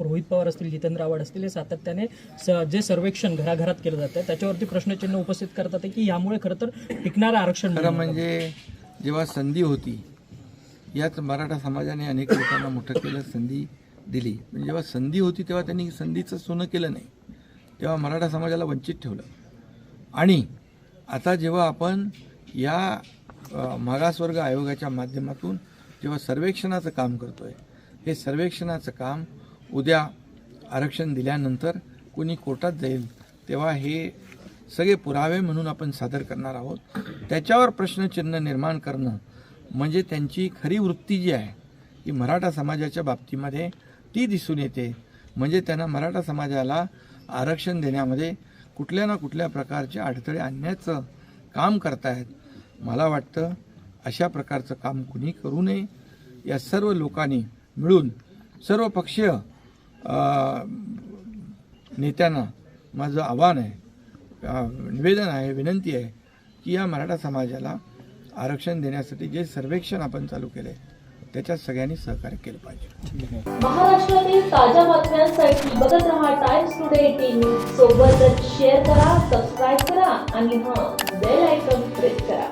रोहित पवार असतील जितेंद्र आव्हाड असतील हे सातत्याने स- जे सर्वेक्षण घराघरात केलं जातं त्याच्यावरती प्रश्नचिन्ह उपस्थित करतात आहे की यामुळे खरं तर टिकणारं आरक्षण खरं. म्हणजे जेव्हा संधी होती याच मराठा समाजाने अनेक लोकांना मोठं केलं संधी दिली म्हणजे जेव्हा संधी होती तेव्हा त्यांनी संधीचं सोनं केलं नाही तेव्हा मराठा समाजाला वंचित ठेवलं आणि आता जेव्हा आपण या मागासवर्ग आयोगाच्या माध्यमातून जेव्हा सर्वेक्षणाचं काम करतोय हे सर्वेक्षणाचं काम उद्या आरक्षण दिल्यानंतर कुणी कोर्टात जाईल तेव्हा हे सगळे पुरावे म्हणून आपण सादर करणार आहोत. त्याच्यावर प्रश्नचिन्ह निर्माण करणं म्हणजे त्यांची खरी वृत्ती जी आहे की मराठा समाजाच्या बाबतीमध्ये ती दिसून येते. म्हणजे त्यांना मराठा समाजाला आरक्षण देण्यामध्ये कुठल्या ना कुठल्या प्रकारचे अडथळे आणण्याचं काम करतायत मला वाटतं अशा प्रकारचं काम कुणी करू नये. या सर्व लोकांनी मिळून सर्व पक्षीय नेत्यांना माझं आव्हान आहे निवेदन आहे विनंती आहे की या मराठा समाजाला आरक्षण देण्यासाठी जे सर्वेक्षण आपण चालू केले त्याच्यात सगळ्यांनी सहकार्य केलं पाहिजे. महाराष्ट्रातील ताज्या बातम्यांसाठी बघत रहा टाइम्स टुडे टीव्ही सोबतच शेअर करा सबस्क्राईब करा आणि हां बेल आयकॉन प्रेस करा.